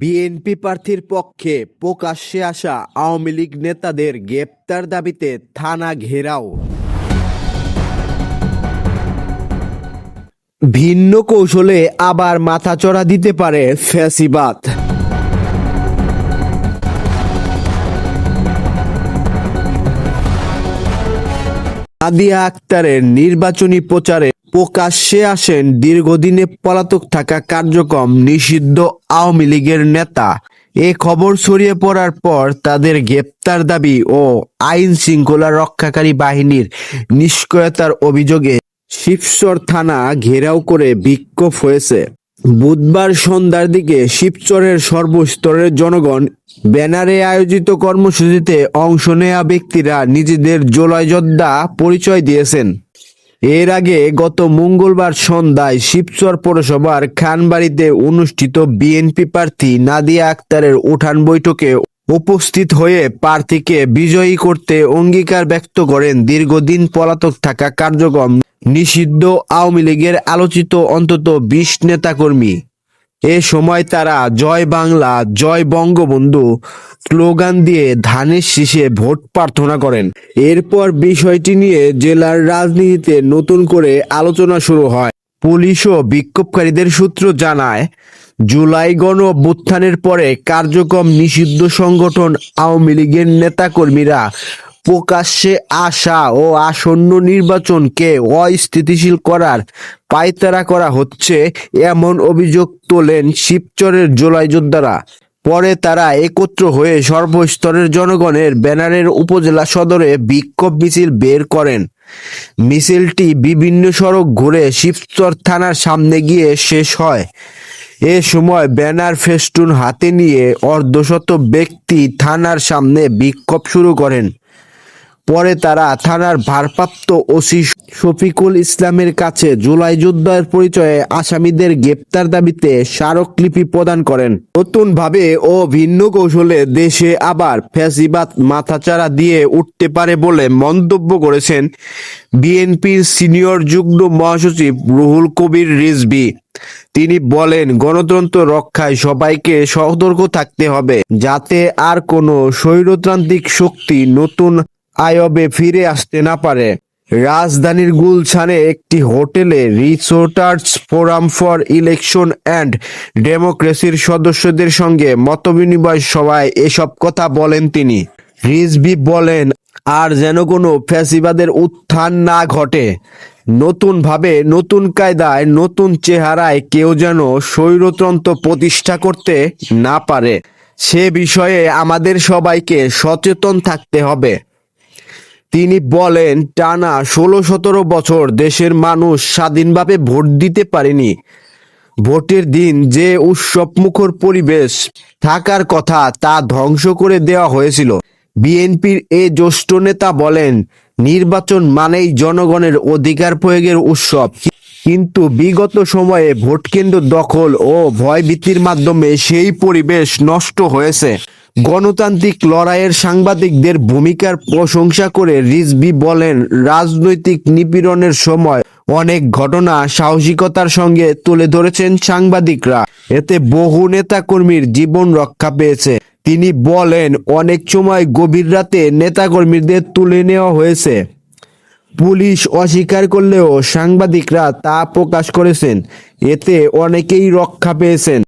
BNP প্রার্থীর পক্ষে প্রকাশ্যে আসা আওয়ামী লীগ নেতাদের গ্রেপ্তার দাবিতে থানা ঘেরাও। ভিন্ন কৌশলে আবার মাথাচড়া দিতে পারে ফ্যাসিবাদ। নাদিয়া আক্তারের নির্বাচনী প্রচারে প্রকাশ্যে আসেন দীর্ঘদিনে পলাতক থাকা কার্যক্রম নিষিদ্ধ আওয়ামী লীগের নেতা। এ খবর ছড়িয়ে পড়ার পর তাদের গ্রেপ্তার দাবি ও আইন শৃঙ্খলা রক্ষাকারী বাহিনীর নিষ্ক্রিয়তার অভিযোগে শিবচর থানা ঘেরাও করে বিক্ষোভ হয়েছে। বুধবার সন্ধ্যার দিকে শিবচরের সর্বস্তরের জনগণ ব্যানারে আয়োজিত কর্মসূচিতে অংশ নেয়া ব্যক্তিরা নিজেদের জোলাই যোদ্ধা পরিচয় দিয়েছেন। এর আগে গত মঙ্গলবার সন্ধ্যায় শিবচর পৌরসভার খানবাড়িতে অনুষ্ঠিত বিএনপি প্রার্থী নাদিয়া আক্তারের উঠান বৈঠকে উপস্থিত হয়ে প্রার্থীকে বিজয়ী করতে অঙ্গীকার ব্যক্ত করেন দীর্ঘদিন পলাতক থাকা কার্যক্রম নিষিদ্ধ আওয়ামী লীগের আলোচিত অন্তত বিশ নেতাকর্মী। এ সময় তারা, জয় বাংলা, জয় বঙ্গবন্ধু স্লোগান দিয়ে ধানের শীষে ভোট প্রার্থনা করেন। এরপর বিষয়টি নিয়ে জেলার রাজনীতিতে নতুন করে আলোচনা শুরু হয়। পুলিশ ও বিক্ষোভকারীদের সূত্র জানায়, জুলাই গণ অভ্যুত্থানের পরে কার্যক্রম নিষিদ্ধ সংগঠন আওয়ামী লীগের নেতাকর্মীরা প্রকাশ্যে আসা ও আসন্ন নির্বাচনকে অস্থিতিশীল করার পায়তারা করা হচ্ছে এমন অভিযোগ তোলেন শিবচরের জোলাই যোদ্ধারা। পরে তারা একত্র হয়ে সর্বস্তরের জনগণের ব্যানারের উপজেলা সদরে বিক্ষোভ মিছিল বের করেন। মিছিলটি বিভিন্ন সড়ক ঘুরে শিবচর থানার সামনে গিয়ে শেষ হয়। এ সময় ব্যানার ফেস্টুন হাতে নিয়ে অর্ধশত ব্যক্তি থানার সামনে বিক্ষোভ শুরু করেন। পরে তারা থানার ভারপ্রাপ্ত ওসি শফিকুল ইসলামের কাছে জুলাই যোদ্ধার পরিচয়ে আসামিদের গ্রেপ্তার দাবিতে স্মারকলিপি প্রদান করেন। নতুনভাবে ও ভিন্ন কৌশলে দেশে আবার ফ্যাসিবাদ মাথাচাড়া দিয়ে উঠতে পারে বলে মন্তব্য করেছেন বিএনপির সিনিয়র যুগ্ম মহাসচিব রুহুল কবির রিজভী। তিনি বলেন, গণতন্ত্র রক্ষায় সবাইকে সতর্ক থাকতে হবে যাতে আর কোনো স্বৈরতান্ত্রিক শক্তি নতুন আয়বে ফিরে আসতে না পারে। রাজধানীর গুলশানে একটি হোটেলে Reporters Forum for Election and ডেমোক্রেসির সদস্যদের সঙ্গে মতবিনিময় সভায় এসব কথা বলেন তিনি। রিজবি বলেন, আর যেন কোনো ফ্যাসিবাদের উত্থান না ঘটে। নতুনভাবে, নতুন কায়দায়, নতুন চেহারায় কেউ যেন স্বৈরতন্ত্র প্রতিষ্ঠা করতে না পারে। সে বিষয়ে আমাদের সবাইকে সচেতন থাকতে হবে। তিনি বলেন, টানা ষোলো সতেরো বছর দেশের মানুষ স্বাধীনভাবে ভোট দিতে পারেনি। ভোটের দিন যে উৎসবমুখর পরিবেশ, থাকার কথা তা ধ্বংস করে দেওয়া হয়েছিল। বিএনপির এ জ্যেষ্ঠ নেতা বলেন, নির্বাচন মানেই জনগণের অধিকার প্রয়োগের উৎসব। কিন্তু বিগত সময়ে ভোটকেন্দ্র দখল ও ভয়ভীতির মাধ্যমে সেই পরিবেশ নষ্ট হয়েছে। গণতান্ত্রিক লড়াইয়ের সাংবাদিকদের ভূমিকার প্রশংসা করে রিজভি বলেন, রাজনৈতিক নিপীড়নের সময় অনেক ঘটনা সাহসিকতার সঙ্গে তুলে ধরেছেন সাংবাদিকরা। এতে বহু নেতাকর্মীর জীবন রক্ষা পেয়েছে। তিনি বলেন, অনেক সময় গভীর রাতে নেতাকর্মীদের তুলে নেওয়া হয়েছে। পুলিশ অস্বীকার করলেও সাংবাদিকরা তা প্রকাশ করেছেন। এতে অনেকেই রক্ষা পেয়েছেন।